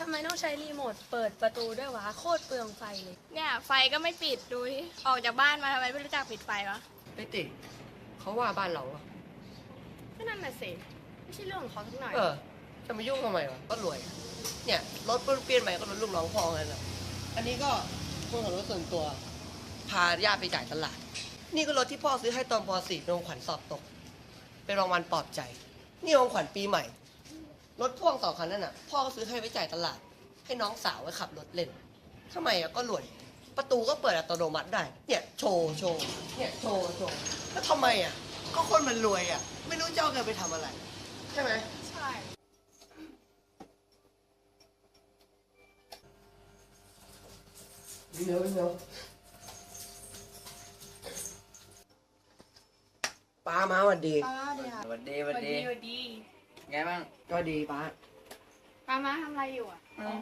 ทำไมต้องใช้รีโมทเปิดประตูด้วยวะ โคตรเปลืองไฟเลย เนี่ยไฟก็ไม่ปิดดูที่ออกจากบ้านมาทำไมไม่รู้จักปิดไฟวะไม่ติดเขาว่าบ้านเราอะก็นั่นน่ะสิไม่ใช่เรื่องของเขาสักหน่อยเออ จะมายุ่งทำไมวะก็รวย เนี่ยรถเปลี่ยนใหม่ก็รถลูกน้องพอกันนะอันนี้ก็คนขับรถส่วนตัว พาญาติไปจ่ายตลาด นี่ก็รถที่พ่อซื้อให้ตอนป .4 โรงขวัญสอบตก เป็นรางวัลปลอบใจ นี่ของขวัญปีใหม่ รถพ่วงสองคันนั่นน่ะ พ่อก็ซื้อให้ไปจ่ายตลาด ให้น้องสาวไว้ขับรถเล่นทำไมอะก็รวยประตูก็เปิดอัตโนมัติได้ เนี่ยโชว์โชว์เนี่ยโชว์โชว์แล้วทำไมอะก็คนมันรวยอะไม่รู้จะเอาเงินไปทำอะไร ใช่ไหมใช่ วิ่งเร็ววิ่งเร็วป้ามาสวัสดี ป้าเดี๋ยวสวัสดีสวัสดี สวัสดี ไงบ้างก็ดีป้าป้ามาทำอะไรอยู่อะอ้าว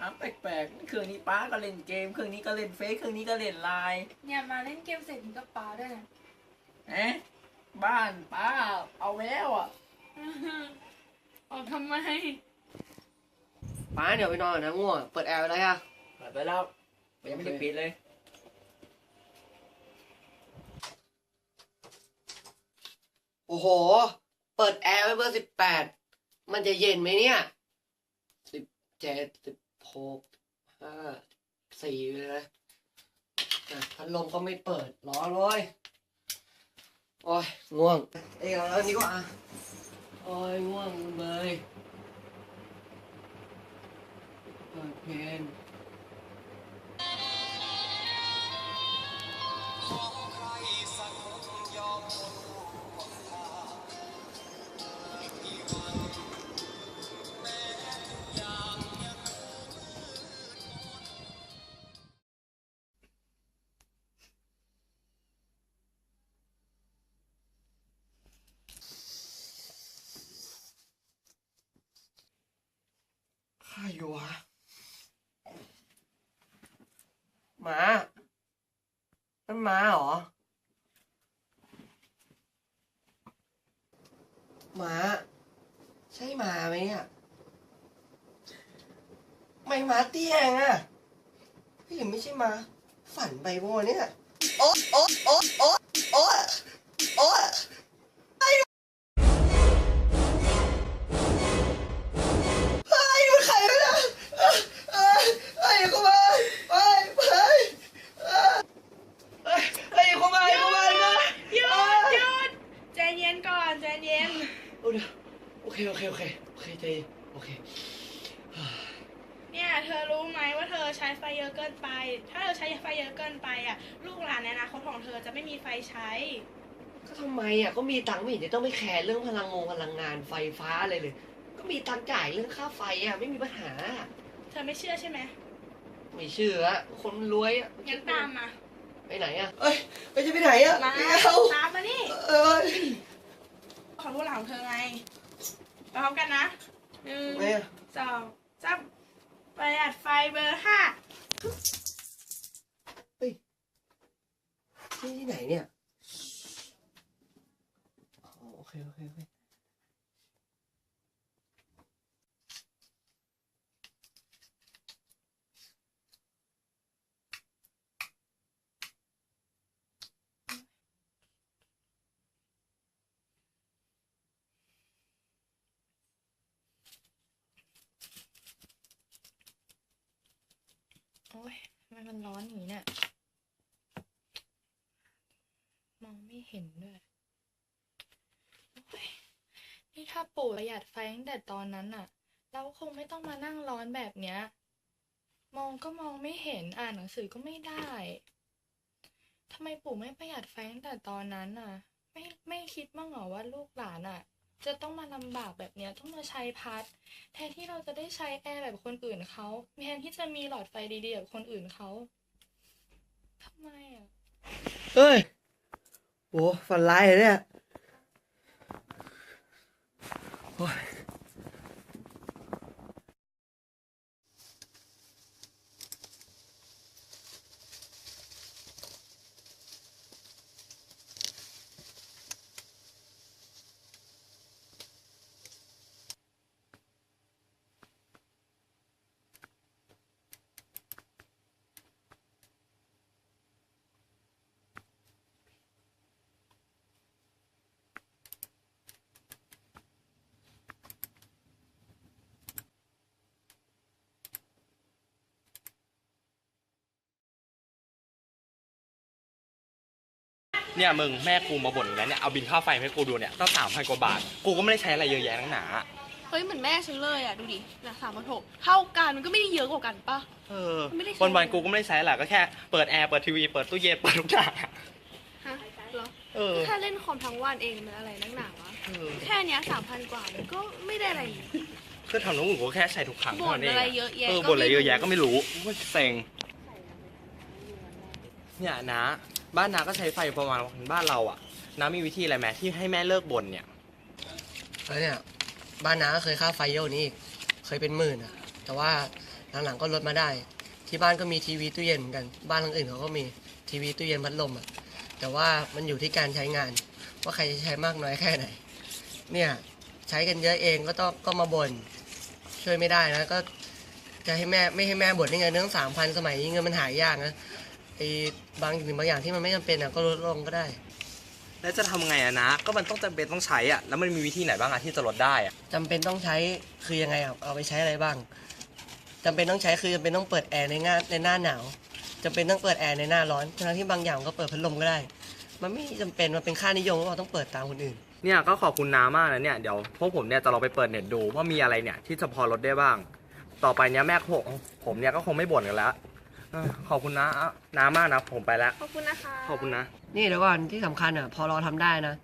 อ้าวแปลกๆเครื่องนี้ป้าก็เล่นเกม เครื่องนี้ก็เล่นเฟซ เครื่องนี้ก็เล่นไลน์เนี่ยมาเล่นเกมเสร็จถึงกับป้าด้วยนะเอ๊ะบ้านป้าเอาไปแล้วอะออกทำไมป้าเดี๋ยวไปนอนก่อนนะง่วงเปิดแอร์ไว้แล้วอะเปิดไปแล้วยังไม่ได้ปิดเลยโอ้โห เปิดแอร์ไว้เบอร์สิบแปดมันจะเย็นไหมเนี่ยสิบเจ็ดสิบหกห้าสี่เลยนะอ่พัดลมก็ไม่เปิดร้อนเลยโอ้ยง่วง เอ้ยเอาแล้วนี้ก็อะโอ้ยง่วงเลยเปิดเพลง ใครวะหมานั่นหมาเหรอหมา ใช่หมาไหมเนี่ยไม่หมาเตี้ยงอะพี่หรือไม่ใช่หมา ฝันไปโวะเนี่ยโอ๊ะโอ๊ะโอ๊ะโอ๊ะโอ๊ะโอ๊ะ ใจเย็นโอเค เนี่ยเธอรู้ไหมว่าเธอใช้ไฟเยอะเกินไป ถ้าเธอใช้ไฟเยอะเกินไปอะ ลูกหลานในอนาคตของเธอจะไม่มีไฟใช้ ก็ทำไมอะ ก็มีตังค์ไม่เห็นจะต้องไปแคร์เรื่องพลังงงพลังงานไฟฟ้าอะไรเลย ก็มีตังค์จ่ายเรื่องค่าไฟอะ ไม่มีปัญหา เธอไม่เชื่อใช่ไหมไม่เชื่ออะคนรวยอะงั้นตามมาไปไหนอะ เอ้ยไปจะไปไหนอะมาไม่เอาตามมานี่เอ้ย ของลูกหลานของเธอไงไป พร้อมกันนะหนึ่งไม่อะสองสามประหยัดไฟเบอร์ห้าที่ที่ไหนเนี่ยอ๋อโอเค โอเคโอเค โอ้ยทำไมมันร้อนอย่างนี้เนี่ยมองไม่เห็นด้วยนี่ถ้าปู่ประหยัดไฟตั้งแต่ตอนนั้นน่ะเราก็คงไม่ต้องมานั่งร้อนแบบเนี้ย มองก็มองไม่เห็นอ่านหนังสือก็ไม่ได้ทำไมปู่ไม่ประหยัดไฟตั้งแต่ตอนนั้นน่ะไม่ไม่คิดบ้างเหรอว่าลูกหลานอะ จะต้องมาลำบากแบบเนี้ยต้องมาใช้พัด แทนที่เราจะได้ใช้แอร์แบบคนอื่นเขาแทนที่จะมีหลอดไฟดีๆแบบคนอื่นเขาทำไมอะเฮ้ยโหฝันร้ายเลยเนี่ยโอ้ย เนี่ยมึงแม่กูมาบ่นอีกแล้วเนี่ยเอาบินค่าไฟมาให้กูดูเนี่ยตั้งสามพันกว่าบาท กูก็ไม่ได้ใช้อะไรเยอะแยะทั้งหนา เฮ้ยเหมือนแม่ฉันเลยอะดูดินะสามพันหกเท่ากันมันก็ไม่ได้เยอะกว่ากันปะ เออไม่ได้ใช้ วันวันๆกูก็ไม่ได้ใช้แหละก็แค่เปิดแอร์เปิดทีวีเปิดตู้เย็นเปิดทุกอย่างฮะเหรอเออแค่เล่นคอมทั้งวันเองมันอะไรนักหนาวะเออแค่เนี้ยสามพันกว่ามันก็ไม่ได้อะไรนี่คือทำน้องอื่นกูก็แค่ใช้ทุกครั้งบ่นเท่าอะไรงเยอะแยะเออก็บ่นอะไรไม่รู้เยอะแยะก็ไม่รู้ว่าเซ็งเนี่ยนะ บ้านนาก็ใช้ไฟประมาณบ้านเราอะน้ามีวิธีอะไรไหมที่ให้แม่เลิกบ่นเนี่ย แล้วเนี่ยบ้านน้าก็เคยค่าไฟเยอะกว่านี้อีกเคยเป็นหมื่นอะแต่ว่าหลังๆก็ลดมาได้ ที่บ้านก็มีทีวีตู้เย็นเหมือนกันบ้านหลังอื่นเขาก็มีทีวีตู้เย็นพัดลมอะแต่ว่ามันอยู่ที่การใช้งาน ว่าใครจะใช้มากน้อยแค่ไหน เนี่ยใช้กันเยอะเองก็ต้องก็มาบ่นช่วยไม่ได้นะก็จะให้แม่ไม่ให้แม่บ่นได้ไงเรื่องสามพันสมัยนี้เงินมันหายากนะ ไอ้บางสิ่งบางอย่างที่มันไม่จำเป็นอะก็ลดลงก็ได้ แล้วจะทำไงอะนะ ก็มันต้องจำเป็นต้องใช้อะแล้วมันมีวิธีไหนบ้างอะที่จะลดได้อะจำเป็นต้องใช้คือยังไงอะเอาไปใช้อะไรบ้างจำเป็นต้องใช้คือจำเป็นต้องเปิดแอร์ในหน้าในหน้าหนาวจำเป็นต้องเปิดแอร์ในหน้าร้อนทั้งที่บางอย่างก็เปิดพัดลมก็ได้ มันไม่จำเป็นมันเป็นค่านิยมว่าเราต้องเปิดตามคนอื่น เนี่ยก็ขอบคุณน้ามากนะเนี่ยเดี๋ยวพวกผมเนี่ยจะลองไปเปิดเน็ตดูว่ามีอะไรเนี่ยที่จะพอลดได้บ้าง ต่อไปเนี่ยแม่ผมผมเนี่ยก็คงไม่บ่นกันแล้ว เออขอบคุณนะน้ามากนะผมไปแล้ว ขอบคุณนะคะ ขอบคุณนะ นี่เดี๋ยวก่อนที่สำคัญอะพอเราทำได้นะ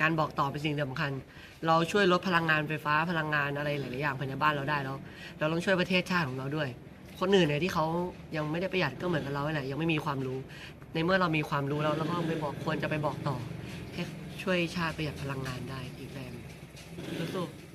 การบอกต่อเป็นสิ่งสำคัญ เราช่วยลดพลังงานไฟฟ้าพลังงานอะไรหลาย ๆ อย่างภายในบ้านเราได้แล้ว เราต้องช่วยประเทศชาติของเราด้วย คนอื่นเนี่ยที่เขายังไม่ได้ประหยัดก็เหมือนกับเราแหละยังไม่มีความรู้ ในเมื่อเรามีความรู้แล้วเราก็ไปบอกควรจะไปบอกต่อให้ช่วยชาติประหยัดพลังงานได้อีกแรงสู้ๆ